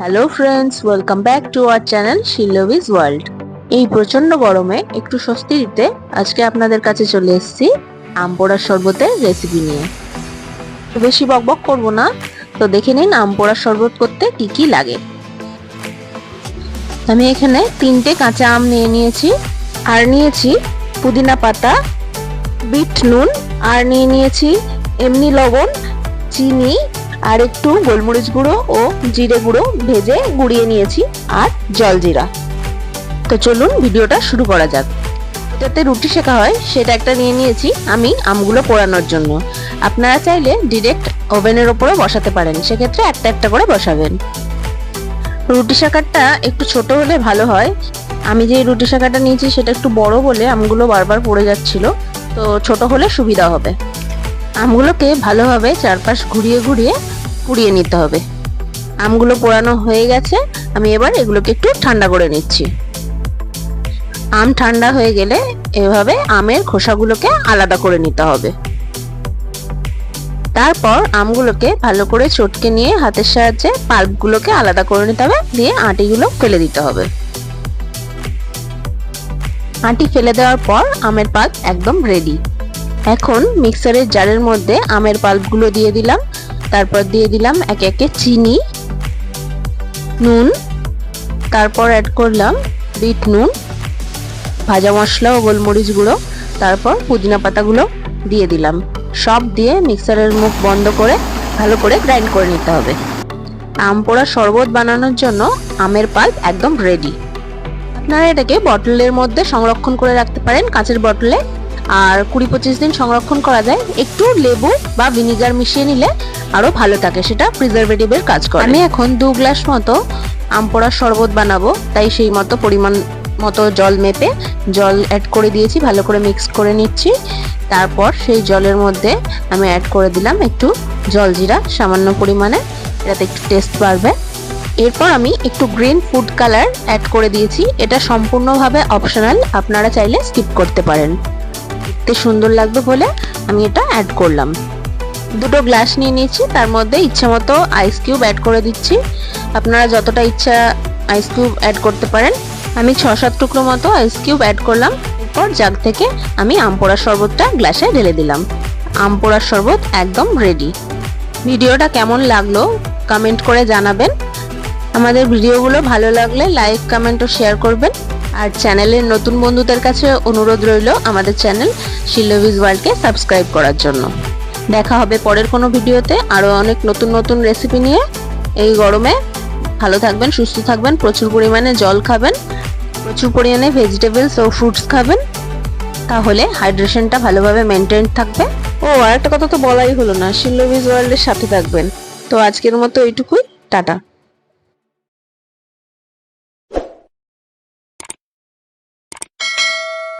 Hello friends welcome back to our channel শিল্লবিজ world এই প্রচণ্ড গরমে একটু স্বস্তি দিতে আজকে আপনাদের কাছে চলে এসেছি আম পোড়ার শরবতের রেসিপি নিয়ে। বেশি বকবক করব না, তো দেখে নিন আম পোড়ার শরবত করতে কি কি লাগে। আমি এখানে তিনটে কাঁচা আম নিয়ে নিয়েছি, আর নিয়েছি পুদিনা পাতা, বিট নুন, আর নিয়ে নিয়েছি এমনি লবণ, চিনি আর একটু গোলমরিচ গুঁড়ো ও জিরে গুঁড়ো ভেজে গুঁড়িয়ে নিয়েছি আর জলজিরা তো চলুন ভিডিওটা শুরু করা যাক। যাতে রুটি শেখা হয়, সেটা একটা নিয়ে নিয়েছি আমি আমগুলো পোড়ানোর জন্য। আপনারা চাইলে ডিরেক্ট ওভেনের ওপরে বসাতে পারেন, সেক্ষেত্রে একটা একটা করে বসাবেন। রুটি শেখারটা একটু ছোট হলে ভালো হয়। আমি যে রুটি শেখাটা নিয়েছি সেটা একটু বড় বলে আমগুলো বারবার পড়ে যাচ্ছিল, তো ছোট হলে সুবিধা হবে। আমগুলোকে ভালোভাবে চারপাশ ঘুরিয়ে ঘুরিয়ে পুড়িয়ে নিতে হবে। আমগুলো পোড়ানো হয়ে গেছে, আমি এবার এগুলোকে একটু ঠান্ডা করে নিচ্ছি। আম ঠান্ডা হয়ে গেলে এভাবে আমের খোসাগুলোকে আলাদা করে নিতে হবে। তারপর আমগুলোকে ভালো করে চটকে নিয়ে হাতের সাহায্যে পাল্পগুলোকে আলাদা করে নিতে হবে, দিয়ে আটিগুলো ফেলে দিতে হবে। আটি ফেলে দেওয়ার পর আমের পাল্প একদম রেডি এখন মিক্সারের জারের মধ্যে আমের পাল্পগুলো দিয়ে দিলাম। তারপর দিয়ে দিলাম একে একে চিনি, নুন, তারপর অ্যাড করলাম বিট নুন, ভাজা মশলা ও গোলমরিচ গুঁড়ো, তারপর পুদিনা পাতাগুলো দিয়ে দিলাম। সব দিয়ে মিক্সারের মুখ বন্ধ করে ভালো করে গ্রাইন্ড করে নিতে হবে। আম পোড়া শরবত বানানোর জন্য আমের পাল্প একদম রেডি আপনারা এটাকে বটলের মধ্যে সংরক্ষণ করে রাখতে পারেন, কাঁচের বটলে আর কুড়ি পঁচিশ দিন সংরক্ষণ করা যায়। একটু লেবু বা ভিনিগার মিশিয়ে নিলে আরও ভালো থাকে, সেটা প্রিজারভেটিভের কাজ করে। আমি এখন দু গ্লাস মতো আম পোড়ার শরবত বানাবো, তাই সেই মতো পরিমাণ মতো জল মেপে জল অ্যাড করে দিয়েছি, ভালো করে মিক্স করে নিচ্ছি। তারপর সেই জলের মধ্যে আমি অ্যাড করে দিলাম একটু জলজিরা সামান্য পরিমাণে, এটাতে একটু টেস্ট বাড়বে। এরপর আমি একটু গ্রিন ফুড কালার অ্যাড করে দিয়েছি, এটা সম্পূর্ণভাবে অপশনাল আপনারা চাইলে স্কিপ করতে পারেন। দেখতে সুন্দর লাগবে বলে আমি এটা অ্যাড করলাম। দুটো গ্লাস নিয়ে নিয়েছি, তার মধ্যে ইচ্ছা মতো আইস কিউব অ্যাড করে দিচ্ছি। আপনারা যতটা ইচ্ছা আইস কিউব অ্যাড করতে পারেন। আমি ছ সাত টুকরো মতো আইস কিউব অ্যাড করলাম। এরপর জাগ থেকে আমি আম পোড়ার শরবতটা গ্লাসে ঢেলে দিলাম। আম পোড়ার শরবত একদম রেডি ভিডিওটা কেমন লাগল কমেন্ট করে জানাবেন। আমাদের ভিডিওগুলো ভালো লাগলে লাইক কমেন্ট ও শেয়ার করবেন। আর চ্যানেলের নতুন বন্ধুদের কাছে অনুরোধ রইল আমাদের চ্যানেল শিল্লভিজ ওয়ার্ল্ডকে সাবস্ক্রাইব করার জন্য। দেখা হবে পরের কোনো ভিডিওতে আরও অনেক নতুন নতুন রেসিপি নিয়ে। এই গরমে ভালো থাকবেন, সুস্থ থাকবেন, প্রচুর পরিমাণে জল খাবেন, প্রচুর পরিমাণে ভেজিটেবলস ও ফ্রুটস খাবেন। তাহলে হাইড্রেশনটা ভালোভাবে মেনটেন থাকবে। ও আর একটা কথা তো বলাই হলো না শিল্লভিজ ওয়ার্ল্ডের সাথে থাকবেন। তো আজকের মতো এইটুকুই, টাটা।